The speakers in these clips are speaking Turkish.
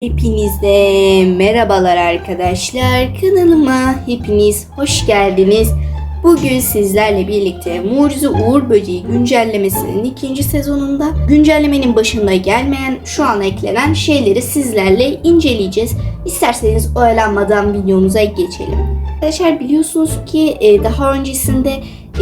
Hepinize merhabalar arkadaşlar. Kanalıma hepiniz hoş geldiniz. Bugün sizlerle birlikte Mucize Uğur Böceği güncellemesinin ikinci sezonunda güncellemenin başında gelmeyen şu an eklenen şeyleri sizlerle inceleyeceğiz. İsterseniz oyalanmadan videomuza geçelim. Arkadaşlar biliyorsunuz ki e, daha öncesinde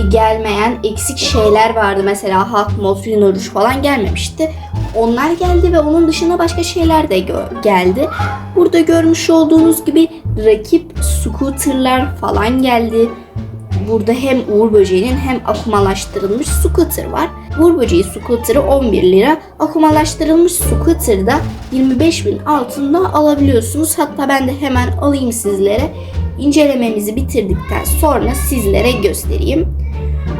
gelmeyen eksik şeyler vardı. Mesela Halk Rhino Rouge falan gelmemişti. Onlar geldi ve onun dışında başka şeyler de geldi. Burada görmüş olduğunuz gibi rakip scooterlar falan geldi. Burada hem Uğur Böceği'nin hem akumalaştırılmış scooter var. Uğur Böceği scooter'ı 11 lira. Akumalaştırılmış scooter'ı da 25 bin altında alabiliyorsunuz. Hatta ben de hemen alayım sizlere. İncelememizi bitirdikten sonra sizlere göstereyim.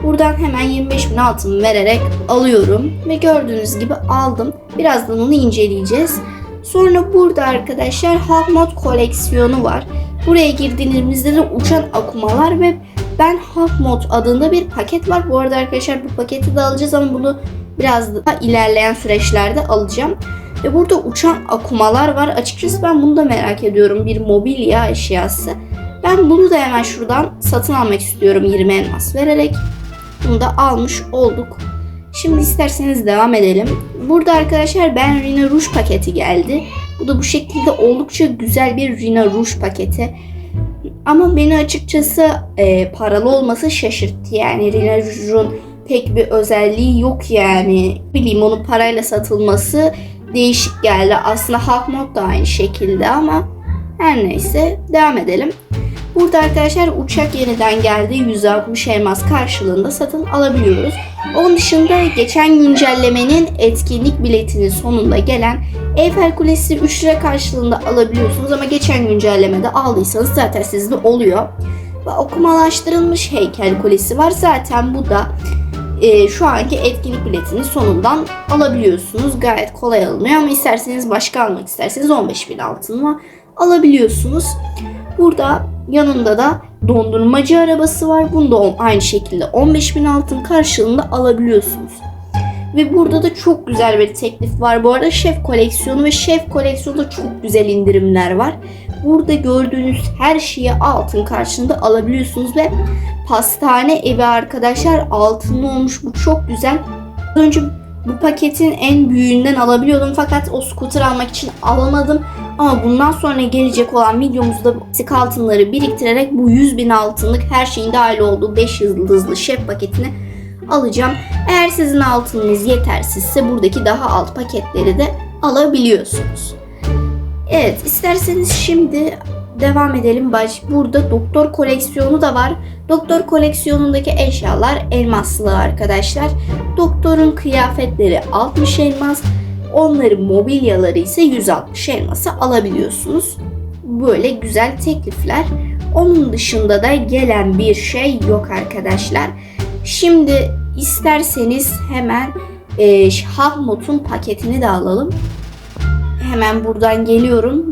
Buradan hemen 25 bin altın vererek alıyorum ve gördüğünüz gibi aldım. Birazdan onu inceleyeceğiz. Sonra burada arkadaşlar Halk Mod koleksiyonu var. Buraya girdiğimizde de uçan akumalar ve ben Halk Mod adında bir paket var. Bu arada arkadaşlar bu paketi de alacağız ama bunu biraz daha ilerleyen süreçlerde alacağım. Ve burada uçan akumalar var. Açıkçası ben bunu da merak ediyorum. Bir mobilya eşyası. Ben bunu da hemen şuradan satın almak istiyorum 20 elmas vererek. Bunu da almış olduk. Şimdi isterseniz devam edelim. Burada arkadaşlar Ben Rina Rouge paketi geldi. Bu da bu şekilde oldukça güzel bir Rina Rouge paketi. Ama beni açıkçası e, paralı olması şaşırttı. Yani Rina Rouge'un pek bir özelliği yok yani. Bileyim onun parayla satılması değişik geldi. Aslında Halk Mod da aynı şekilde ama her neyse devam edelim. Burada arkadaşlar uçak yeniden geldi. 160 elmas karşılığında satın alabiliyoruz. Onun dışında geçen güncellemenin etkinlik biletinin sonunda gelen Eyfel Kulesi 3 lira karşılığında alabiliyorsunuz ama geçen güncellemede aldıysanız zaten sizde oluyor. Ve okumalaştırılmış heykel kulesi var. Zaten bu da e, şu anki etkinlik biletinin sonundan alabiliyorsunuz. Gayet kolay alınıyor ama isterseniz başka almak isterseniz 15 bin altınla alabiliyorsunuz. Burada yanında da dondurmacı arabası var. Bunu da on- aynı şekilde 15 bin altın karşılığında alabiliyorsunuz. Ve burada da çok güzel bir teklif var. Bu arada şef koleksiyonu ve şef koleksiyonunda çok güzel indirimler var. Burada gördüğünüz her şeyi altın karşılığında alabiliyorsunuz ve pastane evi arkadaşlar altınlı olmuş. Bu çok güzel. Önce bu paketin en büyüğünden alabiliyordum fakat o scooter almak için alamadım. Ama bundan sonra gelecek olan videomuzda sık altınları biriktirerek bu 100 bin altınlık her şeyin dahil olduğu 5 yıldızlı şef paketini alacağım. Eğer sizin altınınız yetersizse buradaki daha alt paketleri de alabiliyorsunuz. Evet isterseniz şimdi devam edelim. Baş, burada doktor koleksiyonu da var. Doktor koleksiyonundaki eşyalar elmaslı arkadaşlar. Doktorun kıyafetleri 60 elmas. Onların mobilyaları ise 160 elmasa alabiliyorsunuz. Böyle güzel teklifler. Onun dışında da gelen bir şey yok arkadaşlar. Şimdi isterseniz hemen e, Halmut'un paketini de alalım. Hemen buradan geliyorum.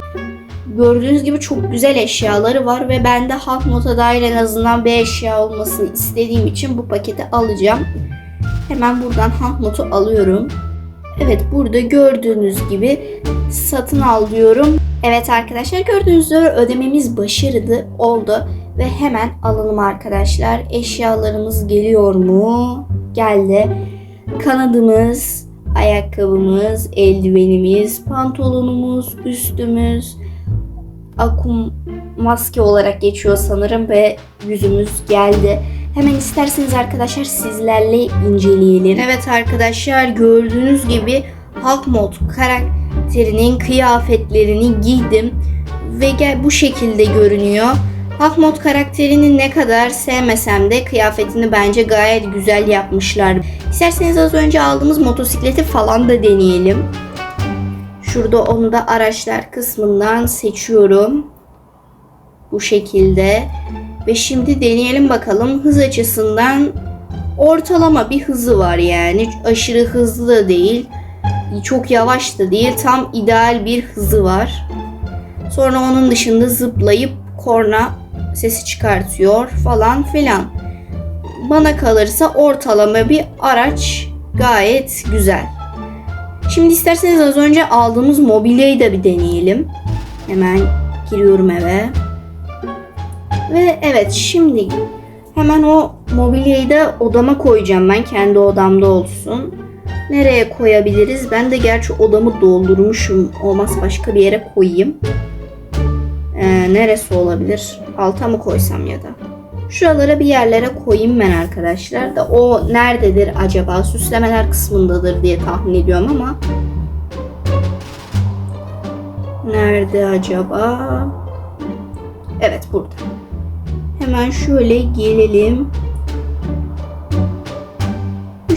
Gördüğünüz gibi çok güzel eşyaları var ve ben de Halmut'a dair en azından bir eşya olmasını istediğim için bu paketi alacağım. Hemen buradan Halmut'u alıyorum. Evet burada gördüğünüz gibi satın al diyorum. Evet arkadaşlar gördüğünüz üzere ödememiz başarılı oldu. Ve hemen alalım arkadaşlar. Eşyalarımız geliyor mu? Geldi. Kanadımız, ayakkabımız, eldivenimiz, pantolonumuz, üstümüz, akum maske olarak geçiyor sanırım ve yüzümüz geldi. Hemen isterseniz arkadaşlar sizlerle inceleyelim. Evet arkadaşlar gördüğünüz gibi Hulk Mod karakterinin kıyafetlerini giydim ve bu şekilde görünüyor. Hulk Mod karakterini ne kadar sevmesem de kıyafetini bence gayet güzel yapmışlar. İsterseniz az önce aldığımız motosikleti falan da deneyelim. Şurada onu da araçlar kısmından seçiyorum. Bu şekilde. Ve şimdi deneyelim bakalım hız açısından ortalama bir hızı var yani. Aşırı hızlı da değil. Çok yavaş da değil. Tam ideal bir hızı var. Sonra onun dışında zıplayıp korna sesi çıkartıyor falan filan. Bana kalırsa ortalama bir araç Gayet güzel. Şimdi isterseniz az önce aldığımız mobilyayı da bir deneyelim. Hemen giriyorum eve. Ve evet şimdi hemen o mobilyayı da odama koyacağım ben. Kendi odamda olsun. Nereye koyabiliriz? Ben de gerçi odamı doldurmuşum. Olmaz başka bir yere koyayım. Ee, neresi olabilir? Alta mı koysam ya da? Şuralara bir yerlere koyayım ben arkadaşlar da o nerededir acaba? Süslemeler kısmındadır diye tahmin ediyorum ama Nerede acaba? Evet burada. Hemen şöyle gelelim.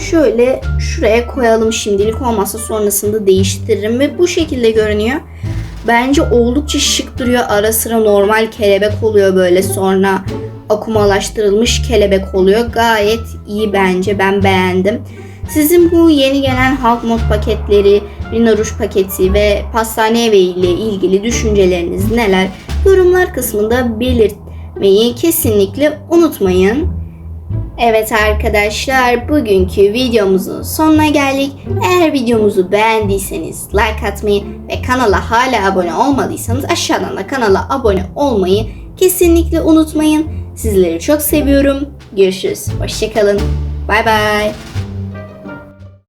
Şöyle şuraya koyalım şimdilik olmazsa sonrasında değiştiririm ve bu şekilde görünüyor. Bence oldukça şık duruyor. Ara sıra normal kelebek oluyor böyle sonra akumalaştırılmış kelebek oluyor. Gayet iyi bence. Ben beğendim. Sizin bu yeni gelen halk mod paketleri, Rino Rouge paketi ve pastane evi ile ilgili düşünceleriniz neler? Yorumlar kısmında belirtmeyi kesinlikle unutmayın. Evet arkadaşlar bugünkü videomuzun sonuna geldik. Eğer videomuzu beğendiyseniz like atmayı ve kanala hala abone olmadıysanız aşağıdan da kanala abone olmayı kesinlikle unutmayın. Sizleri çok seviyorum. Görüşürüz. Hoşçakalın. Bay bay.